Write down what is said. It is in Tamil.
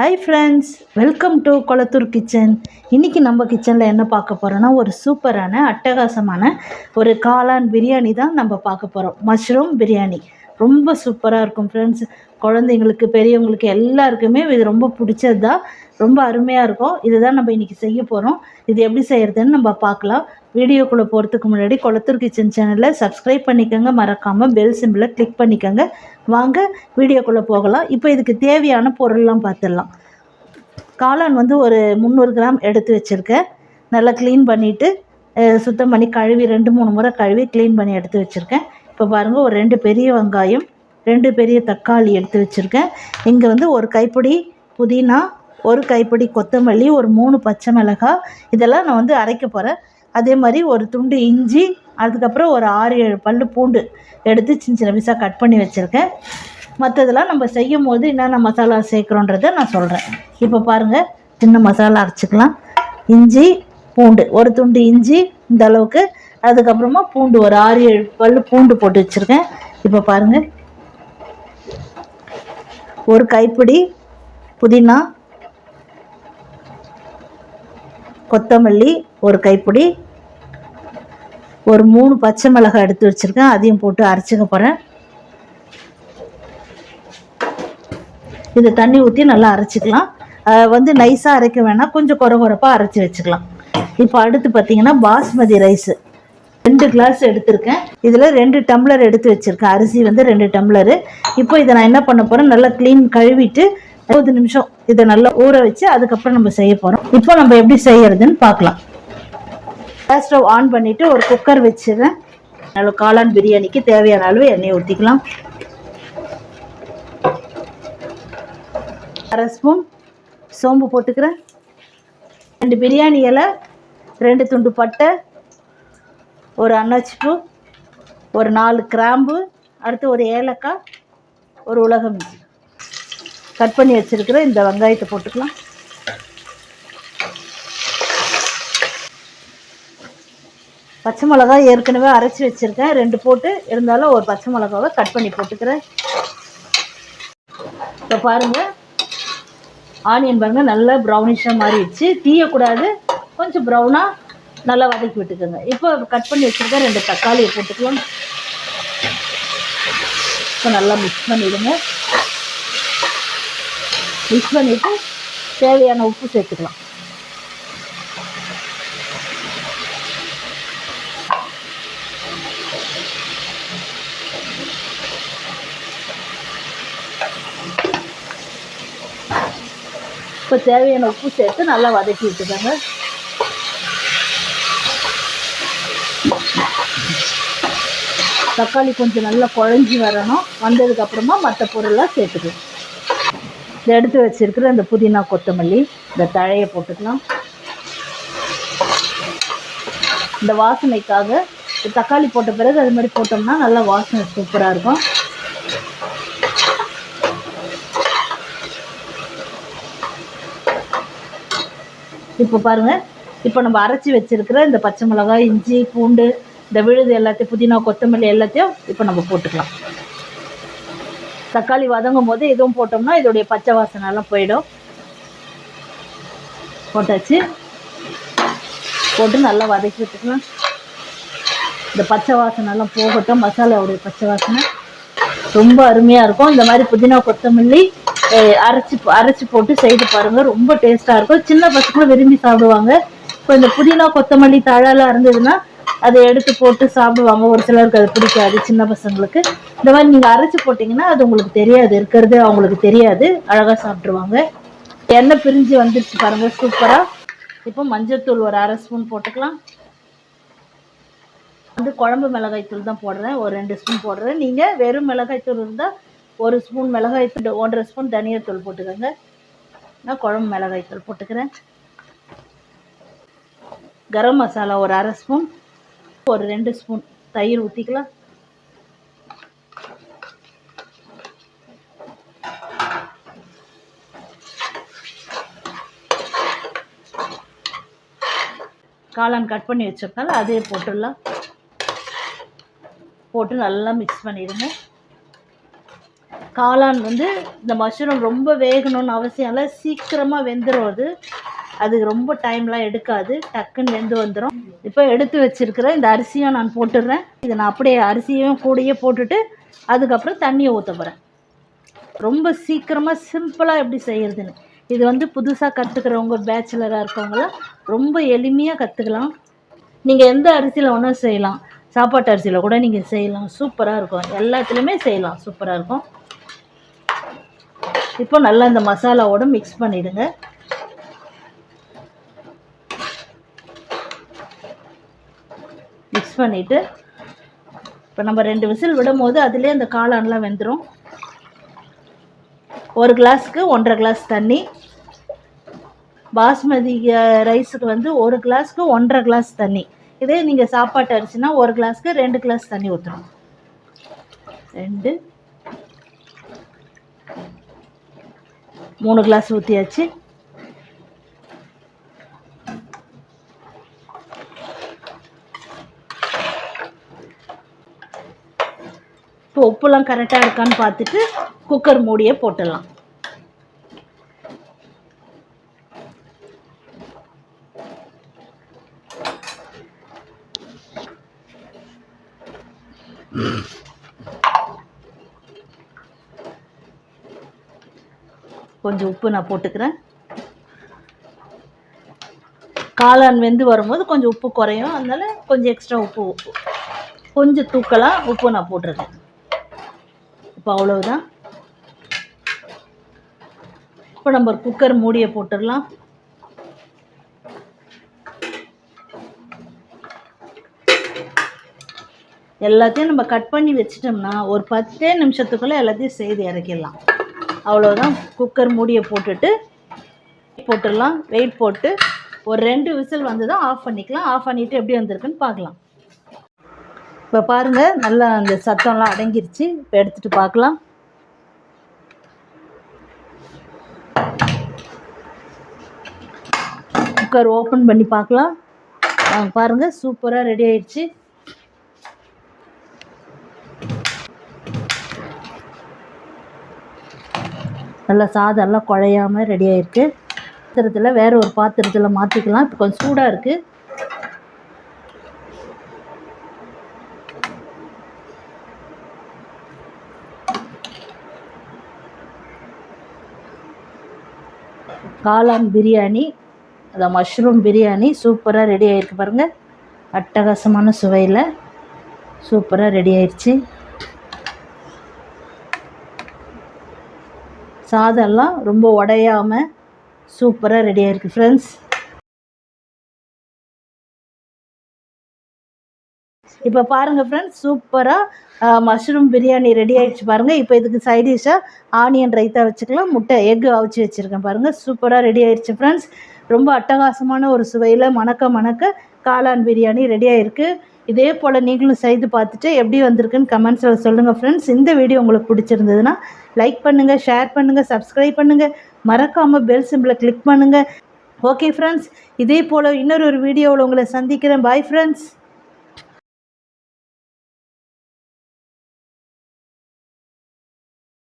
Hi friends welcome to Kolathur kitchen இன்றைக்கி நம்ம கிச்சனில் என்ன பார்க்க போகிறோன்னா ஒரு சூப்பரான அட்டகாசமான ஒரு காளான் பிரியாணி தான் நம்ம பார்க்க போகிறோம் மஷ்ரூம் பிரியாணி. ரொம்ப சூப்பராக இருக்கும் ஃப்ரெண்ட்ஸ் குழந்தைங்களுக்கு பெரியவங்களுக்கு எல்லாருக்குமே இது ரொம்ப பிடிச்சது தான் ரொம்ப அருமையாக இருக்கும். இதுதான் நம்ம இன்றைக்கி செய்ய போகிறோம் இது எப்படி செய்கிறதுன்னு நம்ம பார்க்கலாம். வீடியோக்குள்ளே போகிறதுக்கு முன்னாடி கொளத்தூர் கிச்சன் சேனலை சப்ஸ்கிரைப் பண்ணிக்கோங்க. மறக்காமல் பெல் சிம்பிளை கிளிக் பண்ணிக்கோங்க. வாங்க வீடியோக்குள்ளே போகலாம். இப்போ இதுக்கு தேவையான பொருள்லாம் பார்த்துடலாம். காளான் வந்து ஒரு முந்நூறு கிராம் எடுத்து வச்சுருக்கேன். நல்லா க்ளீன் பண்ணிவிட்டு சுத்தம் பண்ணி கழுவி ரெண்டு மூணு முறை கழுவி க்ளீன் பண்ணி எடுத்து வச்சுருக்கேன். இப்போ பாருங்கள் ஒரு ரெண்டு பெரிய வெங்காயம் ரெண்டு பெரிய தக்காளி எடுத்து வச்சுருக்கேன். இங்கே வந்து ஒரு கைப்பிடி புதினா ஒரு கைப்பிடி கொத்தமல்லி ஒரு மூணு பச்சை மிளகாய். இதெல்லாம் நான் வந்து அரைக்க போகிறேன் அதே மாதிரி ஒரு துண்டு இஞ்சி அதுக்கப்புறம் ஒரு ஆறு ஏழு பல் பூண்டு எடுத்து சின்ன சின்ன பீஸாக கட் பண்ணி வச்சுருக்கேன். மற்றதெல்லாம் நம்ம செய்யும் போது என்னென்ன மசாலா சேர்க்குறோன்றதை நான் சொல்கிறேன் இப்போ பாருங்கள் சின்ன மசாலா அரைச்சிக்கலாம். இஞ்சி பூண்டு ஒரு துண்டு இஞ்சி இந்த அளவுக்கு. அதுக்கப்புறமா பூண்டு ஒரு ஆறு ஏழு பல் பூண்டு போட்டு வச்சுருக்கேன். இப்போ பாருங்கள் ஒரு கைப்பிடி புதினா கொத்தமல்லி ஒரு கைப்பிடி ஒரு மூணு பச்சை மிளகாய் எடுத்து வச்சுருக்கேன். அதையும் போட்டு அரைச்சிக்க போகிறேன் இது தண்ணி ஊற்றி நல்லா அரைச்சிக்கலாம். வந்து நைஸாக அரைக்க வேணாம். கொஞ்சம் குறை குறைப்பாக அரைச்சி வச்சுக்கலாம். இப்போ அடுத்து பார்த்தீங்கன்னா பாஸ்மதி ரைஸு. ரெண்டு கிளாஸ் எடுத்திருக்கேன். இதில் ரெண்டு டம்ளர் எடுத்து வச்சுருக்கேன். அரிசி வந்து ரெண்டு டம்ளரு. இப்போ இதை நான் என்ன பண்ண போகிறேன் நல்லா க்ளீன் கழுவிட்டு இருபது நிமிஷம் இதை நல்லா ஊற வச்சு அதுக்கப்புறம் நம்ம செய்ய போகிறோம் இப்போ நம்ம எப்படி செய்யறதுன்னு பார்க்கலாம். கேஸ் ஸ்டவ் ஆன் பண்ணிவிட்டு ஒரு குக்கர் வச்சுருவேன். நல்ல காளான் பிரியாணிக்கு தேவையான அளவு எண்ணெய் ஊற்றிக்கலாம் அரை ஸ்பூன் சோம்பு போட்டுக்கிறேன். ரெண்டு பிரியாணி இலை ரெண்டு துண்டு பட்டை ஒரு அன்னாச்சிப்பூ ஒரு நாலு கிராம்பு அடுத்து ஒரு ஏலக்காய் ஒரு உலகம் கட் பண்ணி வச்சுருக்கிற இந்த வெங்காயத்தை போட்டுக்கலாம். பச்சை மிளகாய் ஏற்கனவே அரைச்சி வச்சுருக்கேன். ரெண்டு போட்டு இருந்தாலும் ஒரு பச்சை மிளகாவை கட் பண்ணி போட்டுக்கிறேன். இப்போ பாருங்கள் ஆனியன் பாருங்கள் நல்லா ப்ரௌனிஷாக மாறிடுச்சு. தீயக்கூடாது கொஞ்சம் ப்ரௌனாக நல்லா வதக்கி விட்டுக்கோங்க. இப்போ கட் பண்ணி வச்சுருக்கேன் ரெண்டு தக்காளியை போட்டுக்கலாம். இப்போ நல்லா மிக்ஸ் பண்ணிவிடுங்க மிக்ஸ் பண்ணிவிட்டு தேவையான உப்பு சேர்த்துக்கலாம். இப்போ தேவையான உப்பு சேர்த்து நல்லா வதக்கி விட்டுக்கோங்க. தக்காளி கொஞ்சம் நல்லா குழஞ்சி வரணும். வந்ததுக்கப்புறமா மற்ற பொருளாக சேர்த்துக்கலாம். இதை எடுத்து வச்சுருக்கிற இந்த புதினா கொத்தமல்லி இந்த தழையை போட்டுக்கலாம். இந்த வாசனைக்காக தக்காளி போட்ட பிறகு அது மாதிரி போட்டோம்னா நல்லா வாசனை சூப்பராக இருக்கும். இப்போ பாருங்கள் இப்போ நம்ம அரைச்சி வச்சுருக்கிற இந்த பச்சை மிளகாய் இஞ்சி பூண்டு இந்த விழுது எல்லாத்தையும் புதினா கொத்தமல்லி எல்லாத்தையும் இப்போ நம்ம போட்டுக்கலாம். தக்காளி வதங்கும் போது எதுவும் போட்டோம்னா இதோடைய பச்சை வாசனைலாம் போயிடும். போட்டாச்சு. போட்டு நல்லா வதக்கி விட்டுக்கலாம். இந்த பச்சை வாசனைலாம் போகட்டும். மசாலாவுடைய பச்சை வாசனை. ரொம்ப அருமையாக இருக்கும். இந்த மாதிரி புதினா கொத்தமல்லி அரைச்சி அரைச்சி போட்டு செய்து பாருங்கள் ரொம்ப டேஸ்ட்டாக இருக்கும். சின்ன பசங்களும் விரும்பி சாப்பிடுவாங்க. இப்போ இந்த புதினா கொத்தமல்லி தழலாம் இருந்ததுன்னா அதை எடுத்து போட்டு சாப்பிடுவாங்க. ஒரு சிலருக்கு அது பிடிக்காது. சின்ன பசங்களுக்கு. இந்த மாதிரி நீங்கள் அரைச்சி போட்டிங்கன்னா அது உங்களுக்கு தெரியாது. இருக்கிறது அவங்களுக்கு தெரியாது. அழகாக சாப்பிட்ருவாங்க எண்ணெய் பிரிஞ்சு வந்துருச்சு பாருங்கள் சூப்பராக இப்போ மஞ்சத்தூள் ஒரு அரை ஸ்பூன் போட்டுக்கலாம். வந்து குழம்பு மிளகாய்த்தூள் தான் போடுறேன். ஒரு ரெண்டு ஸ்பூன் போடுறேன். நீங்கள் வெறும் மிளகாய்த்தூள் இருந்தால் ஒரு ஸ்பூன் மிளகாய்த்தூள் ஒன்றரை ஸ்பூன் தனியாத்தூள் போட்டுக்கோங்க. நான் குழம்பு மிளகாய்த்தூள் போட்டுக்கிறேன். கரம் மசாலா ஒரு அரை ஸ்பூன். ஒரு ரெண்டு ஸ்பூன் தயிர் ஊற்றிக்கலாம் காளான் கட் பண்ணி வச்சிருக்கனால அதே போட்டுடலாம். போட்டு நல்லா மிக்ஸ் பண்ணிடுங்க. காளான் வந்து இந்த மஷ்ரூம் ரொம்ப வேகணும்னு அவசியம் இல்லை சீக்கிரமாக வெந்துடும் அது. ரொம்ப டைம்லாம் எடுக்காது. டக்குன்னு வெந்து வந்துடும் இப்போ எடுத்து வச்சிருக்கிற இந்த அரிசியும் நான் போட்டுடுறேன். இதை நான் அப்படியே அரிசியும் கூடயே போட்டுட்டு அதுக்கப்புறம் தண்ணியை ஊற்ற போகிறேன் ரொம்ப சீக்கிரமாக சிம்பிளாக எப்படி செய்கிறதுன்னு இது வந்து புதுசாக கற்றுக்கிறவங்க பேச்சுலராக இருக்கவங்களாம் ரொம்ப எளிமையாக கற்றுக்கலாம் நீங்கள் எந்த அரிசியில் ஒன்றும் செய்யலாம். சாப்பாட்டு அரிசியில் கூட நீங்கள் செய்யலாம். சூப்பராக இருக்கும். எல்லாத்துலேயுமே செய்யலாம். சூப்பராக இருக்கும். இப்போ நல்லா இந்த மசாலாவோட மிக்ஸ் பண்ணிவிடுங்க மிக்ஸ் பண்ணிவிட்டு இப்போ நம்ம ரெண்டு விசில் விடும் போது அதிலே அந்த காளான்லாம் வெந்துடும் ஒரு கிளாஸ்க்கு ஒன்றரை கிளாஸ் தண்ணி. பாஸ்மதி ரைஸுக்கு வந்து ஒரு கிளாஸ்க்கு ஒன்றரை கிளாஸ் தண்ணி. இதே நீங்கள் சாப்பாட்டு அரிசினா ஒரு கிளாஸ்க்கு ரெண்டு கிளாஸ் தண்ணி ஊற்றணும் ரெண்டு. மூணு கிளாஸ் ஊற்றியாச்சு இப்போ உப்புலாம் கரெக்டாக இருக்கான்னு பார்த்துட்டு குக்கர் மூடியே போட்டுடலாம். கொஞ்சம் உப்பு நான் போட்டுக்கிறேன். காளான் வெந்து வரும்போது கொஞ்சம் உப்பு குறையும். அதனால கொஞ்சம் எக்ஸ்ட்ரா உப்பு கொஞ்சம் தூக்கலாக உப்பு நான் போட்டிருக்கேன் இப்போ அவ்வளவுதான். இப்போ நம்ம குக்கர் மூடியை போட்டுடலாம். எல்லாத்தையும் நம்ம கட் பண்ணி வச்சிட்டோம்னா ஒரு பத்தே நிமிஷத்துக்குள்ளே எல்லாத்தையும் செய்து இறக்கிடலாம். அவ்வளோதான் குக்கர் மூடியை போட்டுட்டு போட்டுடலாம். வெயிட் போட்டு ஒரு ரெண்டு விசில் வந்து தான் ஆஃப் பண்ணிக்கலாம். ஆஃப் பண்ணிவிட்டு எப்படி வந்திருக்குன்னு பார்க்கலாம். இப்போ பாருங்கள் நல்லா அந்த சத்தம்லாம் அடங்கிருச்சு. இப்போ எடுத்துகிட்டு பார்க்கலாம் குக்கர் ஓப்பன் பண்ணி பார்க்கலாம் ஆ, சூப்பராக ரெடி ஆயிடுச்சு. நல்லா சாதம் எல்லாம் குழையாம ரெடி ஆயிருக்கு. பாத்திரத்தில் வேறு ஒரு பாத்திரத்தில் மாற்றிக்கலாம் இப்போ கொஞ்சம் சூடாக இருக்குது காளான் பிரியாணி அந்த மஷ்ரூம் பிரியாணி சூப்பராக ரெடி ஆகிருக்கு பாருங்கள் அட்டகாசமான சுவையில் சூப்பராக ரெடி ஆயிடுச்சு சாதம்லாம் ரொம்ப உடையாமல் சூப்பராக ரெடி ஆகிருக்கு ஃப்ரெண்ட்ஸ் இப்போ பாருங்கள் ஃப்ரெண்ட்ஸ் சூப்பராக மஷ்ரூம் பிரியாணி ரெடி ஆகிடுச்சு பாருங்கள் இப்போ இதுக்கு சைடிஷாக ஆனியன் ரைத்தா வச்சுக்கலாம் முட்டை எக்கு அவிச்சு வச்சுருக்கேன் பாருங்கள் சூப்பராக ரெடி ஆகிடுச்சு ஃப்ரெண்ட்ஸ் ரொம்ப அட்டகாசமான ஒரு சுவையில் மணக்க மணக்க காளான் பிரியாணி ரெடி ஆகிருக்கு இதே போல் நீங்களும் செய்து பார்த்துட்டு எப்படி வந்திருக்குன்னு கமெண்ட்ஸில் சொல்லுங்கள் ஃப்ரெண்ட்ஸ் இந்த வீடியோ உங்களுக்கு பிடிச்சிருந்ததுன்னா லைக் பண்ணுங்கள் ஷேர் பண்ணுங்கள் சப்ஸ்கிரைப் பண்ணுங்கள் மறக்காமல் பெல் சிம்பிளை கிளிக் பண்ணுங்கள் ஓகே ஃப்ரெண்ட்ஸ் இதே போல் இன்னொரு ஒரு வீடியோவில் உங்களை சந்திக்கிறேன். Bye friends